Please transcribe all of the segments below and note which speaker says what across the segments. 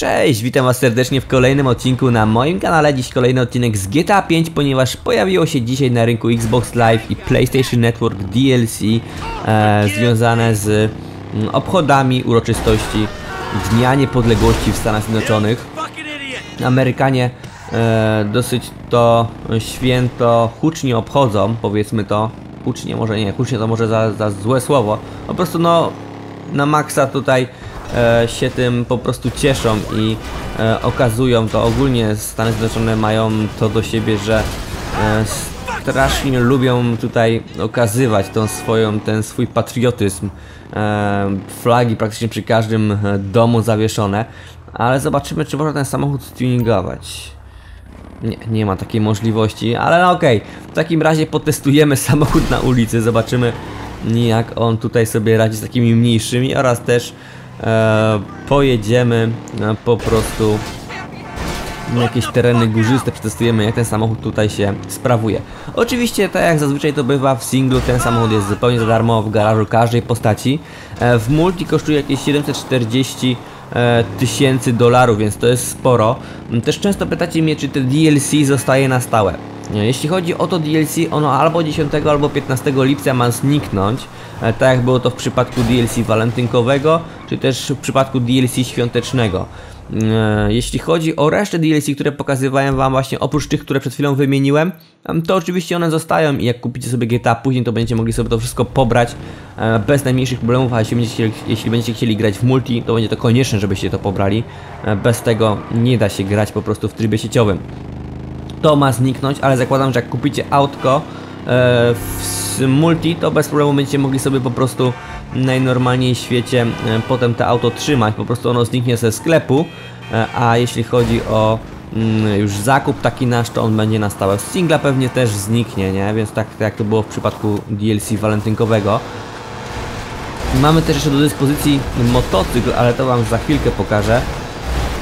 Speaker 1: Cześć, witam was serdecznie w kolejnym odcinku na moim kanale. Dziś kolejny odcinek z GTA 5, ponieważ pojawiło się dzisiaj na rynku Xbox Live i PlayStation Network DLC e, związane z mm, obchodami uroczystości Dnia Niepodległości w Stanach Zjednoczonych. Amerykanie e, dosyć to święto hucznie obchodzą, powiedzmy to. Hucznie, może nie, hucznie to może za, za złe słowo. Po prostu no, na maksa tutaj się tym po prostu cieszą i e, okazują to. Ogólnie Stany Zjednoczone mają to do siebie, że e, strasznie lubią tutaj okazywać tą swoją, ten swój patriotyzm. E, flagi praktycznie przy każdym e, domu zawieszone. Ale zobaczymy, czy można ten samochód tuningować. Nie, nie ma takiej możliwości, ale no okej. W takim razie potestujemy samochód na ulicy, zobaczymy jak on tutaj sobie radzi z takimi mniejszymi oraz też e, pojedziemy e, po prostu na jakieś tereny górzyste, przetestujemy jak ten samochód tutaj się sprawuje. Oczywiście, tak jak zazwyczaj to bywa w singlu, ten samochód jest zupełnie za darmo w garażu każdej postaci. E, w multi kosztuje jakieś 740 e, tysięcy dolarów, więc to jest sporo. Też często pytacie mnie, czy te DLC zostaje na stałe. Jeśli chodzi o to DLC, ono albo 10 albo 15 lipca ma zniknąć, tak jak było to w przypadku DLC walentynkowego, czy też w przypadku DLC świątecznego. E, Jeśli chodzi o resztę DLC, które pokazywałem wam właśnie oprócz tych, które przed chwilą wymieniłem, em, to oczywiście one zostają i jak kupicie sobie GTA później, to będziecie mogli sobie to wszystko pobrać e, bez najmniejszych problemów, a jeśli będziecie, jeśli będziecie chcieli grać w multi, to będzie to konieczne, żebyście to pobrali. E, Bez tego nie da się grać po prostu w trybie sieciowym to ma zniknąć, ale zakładam, że jak kupicie autko w multi, to bez problemu będziecie mogli sobie po prostu najnormalniej w świecie e, potem to auto trzymać, po prostu ono zniknie ze sklepu, e, a jeśli chodzi o mm, już zakup taki nasz, to on będzie na stałe. Singla pewnie też zniknie, nie? Więc tak, tak jak to było w przypadku DLC walentynkowego. Mamy też jeszcze do dyspozycji motocykl, ale to wam za chwilkę pokażę.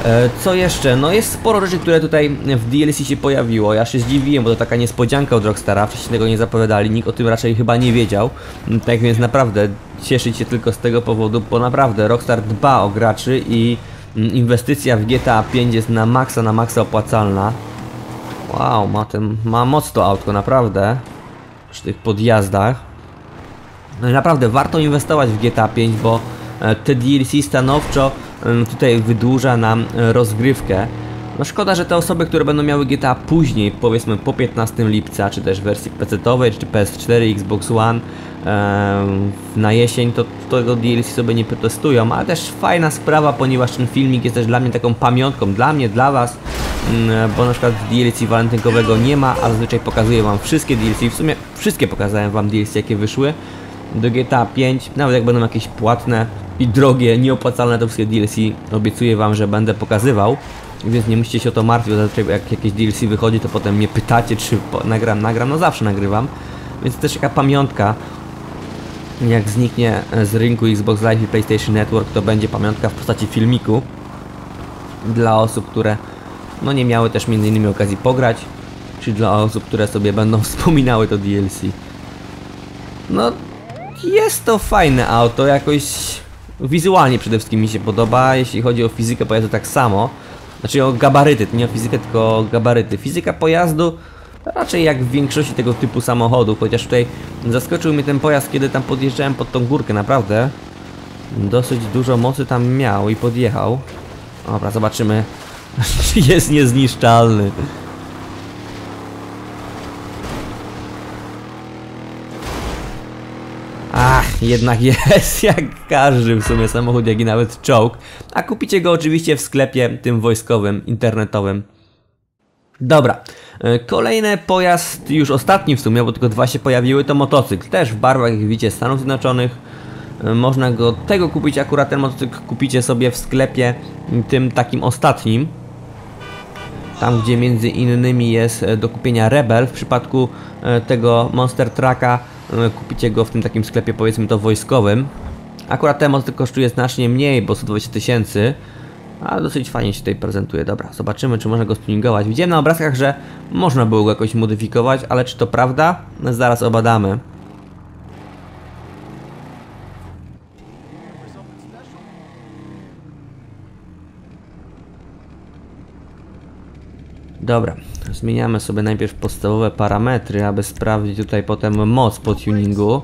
Speaker 1: E, Co jeszcze? No jest sporo rzeczy, które tutaj w DLC się pojawiło. Ja się zdziwiłem, bo to taka niespodzianka od Rockstara. Wcześniej tego nie zapowiadali, nikt o tym raczej chyba nie wiedział. Mm, Tak więc naprawdę cieszyć się tylko z tego powodu, bo naprawdę Rockstar dba o graczy i mm, inwestycja w GTA 5 jest na maksa, na maksa opłacalna. Wow, ma, ten, ma moc to autko, naprawdę. Przy tych podjazdach. No naprawdę warto inwestować w GTA 5, bo e, te DLC stanowczo tutaj wydłuża nam rozgrywkę. No szkoda, że te osoby, które będą miały GTA później, powiedzmy po 15 lipca, czy też w wersji PC-owej, czy PS4, Xbox One na jesień, to tego DLC sobie nie protestują, ale też fajna sprawa, ponieważ ten filmik jest też dla mnie taką pamiątką, dla mnie, dla Was, bo na przykład DLC walentynkowego nie ma, a zazwyczaj pokazuję Wam wszystkie DLC, w sumie wszystkie pokazałem Wam DLC, jakie wyszły do GTA 5, nawet jak będą jakieś płatne i drogie, nieopłacalne to wszystkie DLC, obiecuję Wam, że będę pokazywał, więc nie musicie się o to martwić, bo jak jakieś DLC wychodzi, to potem mnie pytacie, czy nagram, nagram, no zawsze nagrywam, więc to też taka pamiątka, jak zniknie z rynku Xbox Live i PlayStation Network, to będzie pamiątka w postaci filmiku dla osób, które no nie miały też między innymi okazji pograć, czy dla osób, które sobie będą wspominały to DLC. No, jest to fajne auto, jakoś wizualnie przede wszystkim mi się podoba, jeśli chodzi o fizykę pojazdu tak samo. Znaczy o gabaryty, nie o fizykę, tylko o gabaryty. Fizyka pojazdu raczej jak w większości tego typu samochodów, chociaż tutaj zaskoczył mnie ten pojazd, kiedy tam podjeżdżałem pod tą górkę, naprawdę. Dosyć dużo mocy tam miał i podjechał. Dobra, zobaczymy, czy jest niezniszczalny. Jednak jest jak każdy w sumie samochód, jak i nawet czołg. A kupicie go oczywiście w sklepie tym wojskowym, internetowym. Dobra, e, kolejny pojazd, już ostatni w sumie, bo tylko dwa się pojawiły, to motocykl. Też w barwach, jak widzicie, Stanów Zjednoczonych. E, Można go tego kupić, akurat ten motocykl kupicie sobie w sklepie tym takim ostatnim. Tam, gdzie między innymi jest e, do kupienia Rebel, w przypadku tego Monster Trucka kupicie go w tym takim sklepie, powiedzmy to wojskowym. Akurat ten motocykl kosztuje znacznie mniej, bo 120 tysięcy, a dosyć fajnie się tutaj prezentuje. Dobra, zobaczymy, czy można go stuningować. Widziałem na obrazkach, że można było go jakoś modyfikować, ale czy to prawda? Zaraz obadamy. Dobra, zmieniamy sobie najpierw podstawowe parametry, aby sprawdzić tutaj potem moc po tuningu.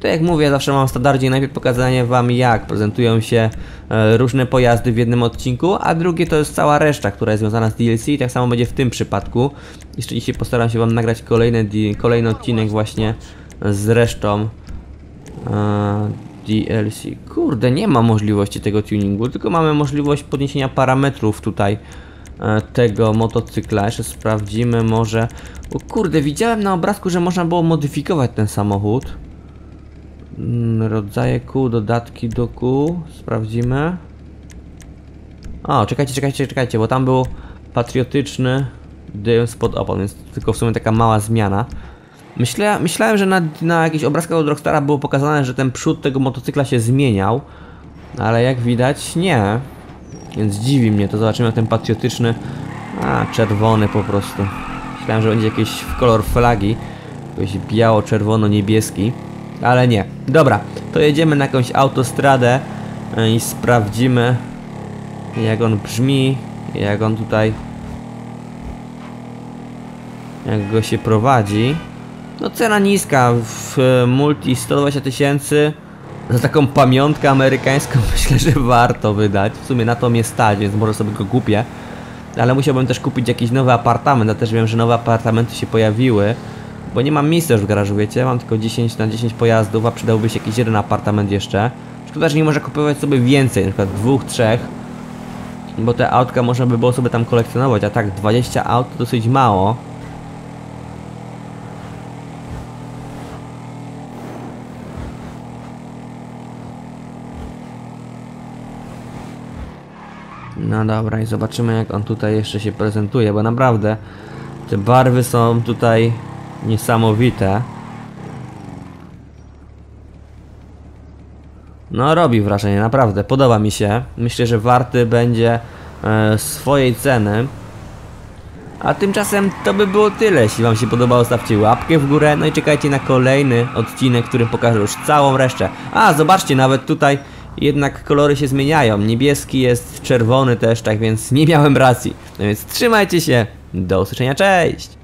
Speaker 1: To jak mówię, zawsze mam standardzie najpierw pokazanie wam jak prezentują się e, różne pojazdy w jednym odcinku, a drugie to jest cała reszta, która jest związana z DLC i tak samo będzie w tym przypadku. Jeszcze dzisiaj postaram się wam nagrać kolejny, kolejny odcinek właśnie z resztą e, DLC. Kurde, nie ma możliwości tego tuningu, tylko mamy możliwość podniesienia parametrów tutaj tego motocykla. Jeszcze sprawdzimy może... O kurde, widziałem na obrazku, że można było modyfikować ten samochód. Mm, Rodzaje kół, dodatki do kół. Sprawdzimy. O, czekajcie, czekajcie, czekajcie, bo tam był patriotyczny dym spod opon, więc tylko w sumie taka mała zmiana. Myślałem, że na, na jakichś obrazkach od Rockstara było pokazane, że ten przód tego motocykla się zmieniał, ale jak widać nie. Więc dziwi mnie to. Zobaczymy ten patriotyczny. A, czerwony po prostu. Myślałem, że będzie jakiś kolor flagi. Jakiś biało-czerwono-niebieski. Ale nie. Dobra, to jedziemy na jakąś autostradę e, i sprawdzimy jak on brzmi, jak on tutaj jak go się prowadzi. No cena niska, w e, multi 120 tysięcy za taką pamiątkę amerykańską myślę, że warto wydać. W sumie na to mnie stać, więc może sobie go kupię. Ale musiałbym też kupić jakiś nowy apartament, ja też wiem, że nowe apartamenty się pojawiły. Bo nie mam miejsca już w garażu, wiecie? Mam tylko 10 na 10 pojazdów, a przydałby się jakiś jeden apartament jeszcze. Szkoda, że nie można kupować sobie więcej, na przykład dwóch, trzech. Bo te autka można by było sobie tam kolekcjonować, a tak 20 aut to dosyć mało. No dobra i zobaczymy jak on tutaj jeszcze się prezentuje, bo naprawdę te barwy są tutaj niesamowite. No robi wrażenie, naprawdę, podoba mi się. Myślę, że warty będzie e, swojej ceny. A tymczasem to by było tyle. Jeśli wam się podobało, stawcie łapkę w górę. No i czekajcie na kolejny odcinek, w którym pokażę już całą resztę. A, zobaczcie, nawet tutaj jednak kolory się zmieniają. Niebieski jest czerwony też, tak więc nie miałem racji. No więc trzymajcie się. Do usłyszenia, cześć!